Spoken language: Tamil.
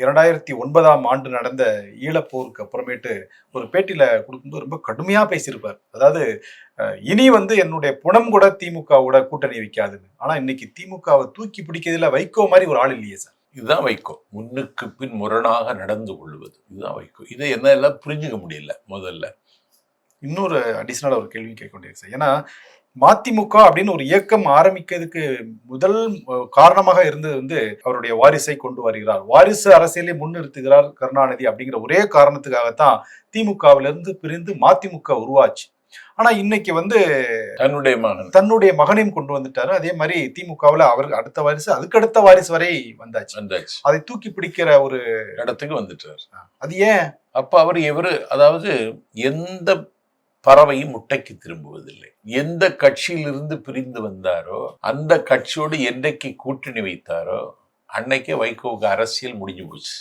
இரண்டாயிரத்தி ஒன்பதாம் ஆண்டு நடந்த ஈழப்போருக்கு அப்புறமேட்டு ஒரு பேட்டியில கொடுக்கும்போது ரொம்ப கடுமையா பேசியிருப்பார். அதாவது இனி வந்து என்னுடைய புணம் கூட திமுகவோட கூட்டணி வைக்காதுன்னு. ஆனா இன்னைக்கு திமுகவை தூக்கி பிடிக்கிறதுல வைகோ மாதிரி ஒரு ஆள் இல்லையே சார். இதுதான் வைக்கோ முன்னுக்கு பின் முரணாக நடந்து கொள்வது. இதுதான் வைக்கோ இதை என்னெல்லாம் புரிஞ்சுக்க முடியல முதல்ல. இன்னொரு அடிஷனலா ஒரு கேள்வி கேட்க வேண்டியது சார். ஏன்னா மதிமுக அப்படின்னு ஒரு இயக்கம் ஆரம்பிக்கிறதுக்கு முதல் காரணமாக இருந்தது வந்து அவருடைய வாரிசை கொண்டு வருகிறார். வாரிசு அரசியலை முன்னிறுத்துகிறார் கருணாநிதி அப்படிங்கிற ஒரே காரணத்துக்காகத்தான் திமுகவிலிருந்து பிரிந்து மதிமுக உருவாச்சு. ஆனா இன்னைக்கு வந்து தன்னுடைய மகன். தன்னுடைய மகனையும் கொண்டு வந்துட்டாரு. அதே மாதிரி திமுகவுல அவருக்கு அடுத்த வாரிசு அதுக்கு அடுத்த வாரிசு வரை வந்தாச்சு. வந்தாச்சு. அதை தூக்கி பிடிக்கிற ஒரு இடத்துக்கு வந்துட்டார். அது ஏன்? அப்ப அவர் எவரு அதாவது எந்த பறவையும் முட்டைக்கு திரும்புவதில்லை. எந்த கட்சியிலிருந்து பிரிந்து வந்தாரோ அந்த கட்சியோடு என்றைக்கு கூட்டணி வைத்தாரோ அன்னைக்கே வைகோவுக்கு அரசியல் முடிஞ்சு போச்சு.